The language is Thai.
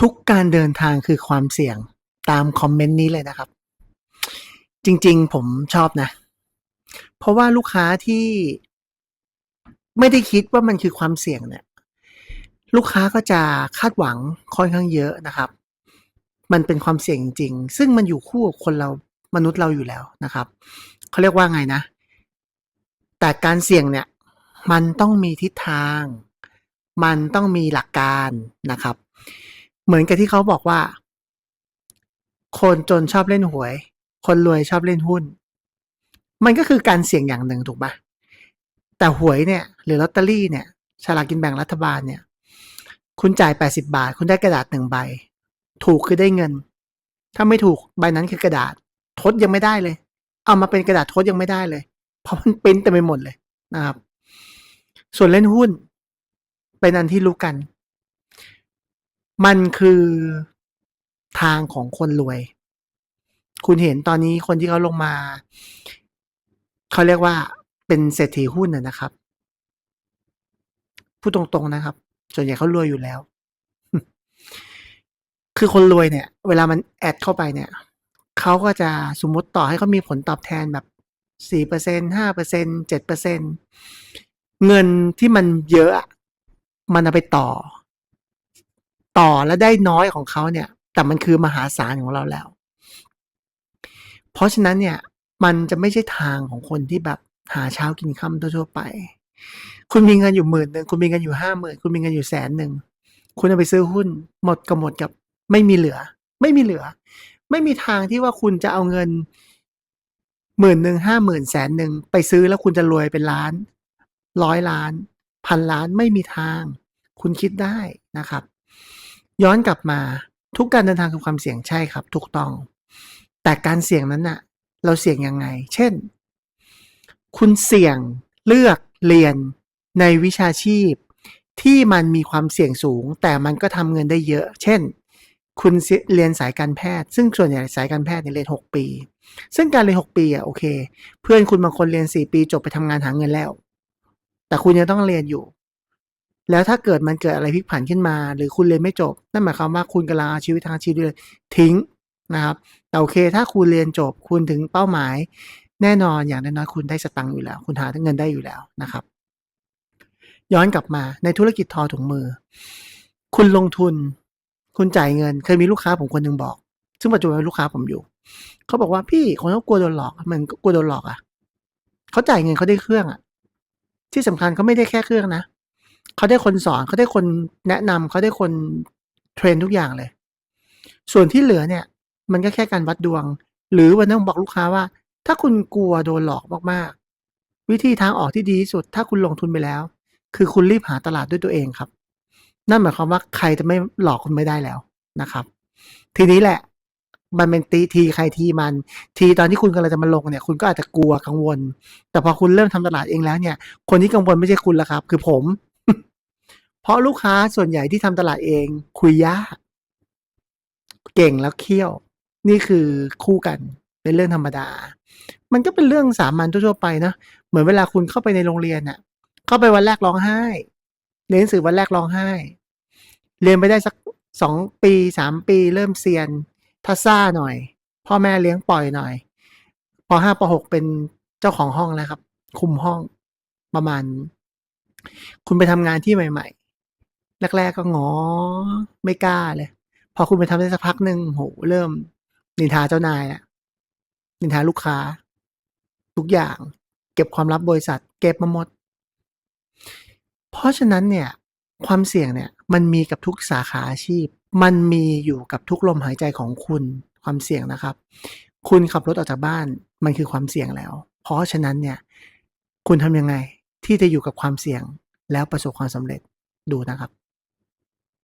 ทุกการเดินทางคือความเสี่ยงตามคอมเมนต์นี้เลยนะครับ จริง ๆ ผมชอบนะ เพราะว่าลูกค้าที่ไม่ได้คิดว่ามันคือความเสี่ยงเนี่ย ลูกค้าก็จะคาดหวังค่อนข้างเยอะนะครับ มันเป็นความเสี่ยงจริงๆซึ่งมันอยู่คู่กับคนเรามนุษย์เราอยู่แล้วนะครับเขาเรียกว่าไงนะ แต่การเสี่ยงเนี่ยมันต้องมีทิศทาง มันต้องมีหลักการนะครับ เหมือนกับที่เขาบอกว่า คนจนชอบเล่นหวย คนรวยชอบเล่นหุ้น มันก็คือการเสี่ยงอย่างหนึ่งถูกปะแต่หวยเนี่ย หรือลอตเตอรี่เนี่ยฉลากกินแบ่งรัฐบาลเนี่ย คุณจ่าย80บาท คุณได้กระดาษหนึ่งใบ ถูกคือได้เงิน ถ้าไม่ถูกใบนั้นคือกระดาษ ทดยังไม่ได้เลย เอามาเป็นกระดาษทดยังไม่ได้เลย เพราะมันเป็นเต็มไปหมดเลยนะครับ ส่วนเล่นหุ้น เป็นอันที่รู้กัน มันคือทางของคนรวย คุณเห็นตอนนี้คนที่เขาลงมา เขาเรียกว่าเป็นเศรษฐีหุ้นนะนะครับ พูดตรงๆนะครับ ส่วนใหญ่เขารวยอยู่แล้ว คือคนรวยเนี่ย เวลามันแอดเข้าไปเนี่ย เขาก็จะสมมติต่อให้เขามีผลตอบแทนแบบสี่เปอร์เซ็นห้าเปอร์เซ็นเจ็ดเปอร์เซ็นเงินที่มันเยอะอะมันเอาไปต่อ ต่อแล้วได้น้อยของเขาเนี่ย แต่มันคือมหาศาลของเราแล้ว เพราะฉะนั้นเนี่ยมันจะไม่ใช่ทางของคนที่แบบหาเช้ากินค่ำทั่วไป คุณมีเงินอยู่หมื่นหนึ่งคุณมีเงินอยู่ห้าหมื่นคุณมีเงินอยู่แสนหนึ่งคุณเอาไปซื้อหุ้นหมดกับหมดกับไม่มีเหลือ ไม่มีเหลือ ไม่มีทางที่ว่าคุณจะเอาเงินหมื่นหนึ่งห้าหมื่นแสนหนึ่งไปซื้อแล้วคุณจะรวยเป็นล้าน ร้อยล้าน พันล้านไม่มีทาง คุณคิดได้นะครับ ย้อนกลับมาทุกการเดินทางคือความเสี่ยงใช่ครับ ถูกต้อง แต่การเสี่ยงนั้นน่ะ เราเสี่ยงยังไง เช่น คุณเสี่ยงเลือกเรียนในวิชาชีพ ที่มันมีความเสี่ยงสูง แต่มันก็ทำเงินได้เยอะ เช่น คุณเรียนสายการแพทย์ ซึ่งส่วนใหญ่สายการแพทย์เนี่ยเรียนหกปี ซึ่งการเรียนหกปีอะโอเค เพื่อนคุณบางคนเรียนสี่ปีจบไปทำงานหาเงินแล้ว แต่คุณยังต้องเรียนอยู่ แล้วถ้าเกิดมันเกิดอะไรพลิกผันขึ้นมา หรือคุณเรียนไม่จบ นั่นหมายความว่าคุณกำลังเอาชีวิตทางชีวิตเลยทิ้งนะครับแต่โอเค ถ้าคุณเรียนจบคุณถึงเป้าหมาย แน่นอนอย่างน้อยๆคุณได้สตังค์อยู่แล้ว คุณหาเงินได้อยู่แล้วนะครับ ย้อนกลับมาในธุรกิจทอถุงมือ คุณลงทุน คุณจ่ายเงิน เคยมีลูกค้าผมคนหนึ่งบอก ซึ่งปัจจุบันเป็นลูกค้าผมอยู่เขาบอกว่าพี่คนเขากลัวโดนหลอกมันก็กลัวโดนหลอกอะเขาจ่ายเงินเขาได้เครื่องอะ ที่สำคัญเขาไม่ได้แค่เครื่องนะ เขาได้คนสอนเขาได้คนแนะนำเขาได้คนเทรนทุกอย่างเลย ส่วนที่เหลือเนี่ย มันก็แค่การวัดดวง หรือวันนั้นผมบอกลูกค้าว่า ถ้าคุณกลัวโดนหลอกมากๆ วิธีทางออกที่ดีที่สุด ถ้าคุณลงทุนไปแล้ว คือคุณรีบหาตลาดด้วยตัวเองครับ นั่นหมายความว่าใครจะไม่หลอกคุณไม่ได้แล้วนะครับ ทีนี้แหละมันเป็นตีทีใครทีมัน ทีตอนที่คุณกำลังจะมาลงเนี่ย คุณก็อาจจะกลัวกังวล แต่พอคุณเริ่มทำตลาดเองแล้วเนี่ย คนที่กังวลไม่ใช่คุณละครับ คือผม เพราะลูกค้าส่วนใหญ่ที่ทำตลาดเองคุยยากเก่งแล้วเคี่ยว นี่คือคู่กันเป็นเรื่องธรรมดา มันก็เป็นเรื่องสามัญทั่วๆไปนะ เหมือนเวลาคุณเข้าไปในโรงเรียนน่ะ เข้าไปวันแรกร้องไห้ เรียนหนังสือวันแรกร้องไห้ เรียนไปได้สักสองปีสามปี เริ่มเซียนถ้าซ่าหน่อย พ่อแม่เลี้ยงปล่อยหน่อยปห้าปหกเป็นเจ้าของห้องแล้วครับ คุมห้องประมาณ คุณไปทำงานที่ใหม่ ๆ แรกๆก็งอไม่กล้าเลย พอคุณไปทำได้สักพักหนึ่งโหเริ่ม นินทาเจ้านายอะนินทาลูกค้า ทุกอย่าง เก็บความลับบริษัท เก็บมาหมด เพราะฉะนั้นเนี่ย ความเสี่ยงเนี่ย มันมีกับทุกสาขาอาชีพ มันมีอยู่กับทุกลมหายใจของคุณความเสี่ยงนะครับ คุณขับรถออกจากบ้านมันคือความเสี่ยงแล้ว เพราะฉะนั้นเนี่ย คุณทำยังไงที่จะอยู่กับความเสี่ยงแล้วประสบความสำเร็จดูนะครับ